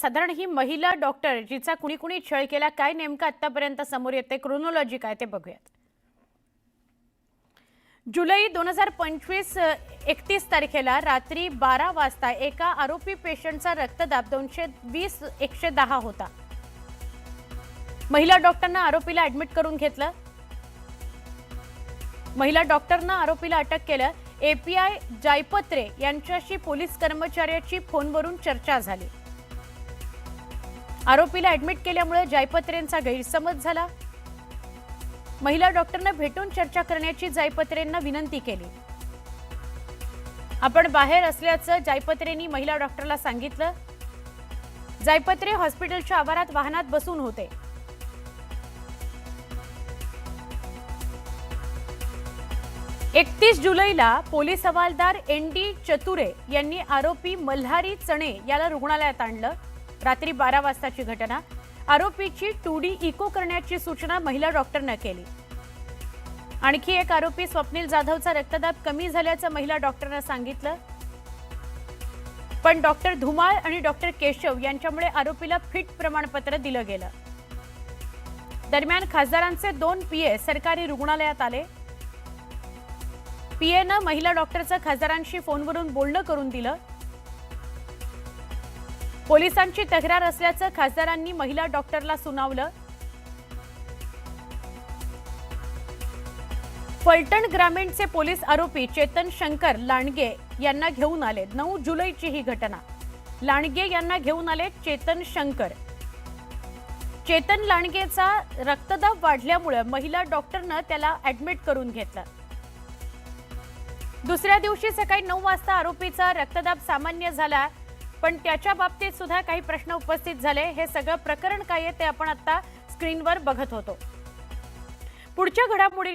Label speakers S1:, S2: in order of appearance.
S1: साधारण ही महिला डॉक्टर जिचा कुणी कुणी छळ केला काय नेमकं आतापर्यंत समोर येते क्रोनॉलॉजी काय ते बघूयात. जुलै दोन हजार पंचवीस एकतीस तारखेला रात्री बारा वाजता एका आरोपी पेशंटचा रक्तदाब दोनशे वीस एकशे दहा होता. महिला डॉक्टरनं आरोपीला ऍडमिट करून घेतलं. महिला डॉक्टरनं आरोपीला अटक केलं. एपीआय जायपत्रे यांच्याशी पोलीस कर्मचाऱ्याची फोनवरून चर्चा झाली. आरोपीला ऍडमिट केल्यामुळे जायपत्रेंचा गैरसमज झाला. महिला डॉक्टरनं भेटून चर्चा करण्याची जायपत्रेंना विनंती केली. आपण बाहेर असल्याचं जायपत्रेंनी महिला डॉक्टरला सांगितलं. जायपत्रे हॉस्पिटलच्या आवारात वाहनात बसून होते. एकतीस जुलैला पोलीस हवालदार एन डी चतुरे यांनी आरोपी मल्हारी चणे याला रुग्णालयात आणलं. रात्री बारा वाजताची घटना. आरोपीची टू डी इको करण्याची सूचना महिला डॉक्टरनं केली. आणखी एक आरोपी स्वप्नील जाधवचा रक्तदाब कमी झाल्याचं महिला डॉक्टरनं सांगितलं. पण डॉक्टर धुमाळ आणि डॉक्टर केशव यांच्यामुळे आरोपीला फिट प्रमाणपत्र दिलं गेलं. दरम्यान खासदारांचे दोन पीए सरकारी रुग्णालयात आले. पीएनं महिला डॉक्टरचं खासदारांशी फोनवरून बोलणं करून दिलं. पोलिसांची तक्रार असल्याचं खासदारांनी महिला डॉक्टरला सुनावलं. फलटण ग्रामीणचे पोलीस आरोपी चेतन शंकर लांडगे यांना घेऊन आले. नऊ जुलैची ही घटना. लांडगे यांना घेऊन आले चेतन शंकर. चेतन लांडगेचा रक्तदाब वाढल्यामुळे महिला डॉक्टरनं त्याला ऍडमिट करून घेतलं. दुसऱ्या दिवशी सकाळी नऊ वाजता आरोपीचा रक्तदाब सामान्य झाला. पण त्याच्या बाबतीत सुद्धा काही प्रश्न उपस्थित झाले. हे सगळं प्रकरण काय आहे ते आपण आता स्क्रीनवर बघत होतो. पुढच्या घडामोडी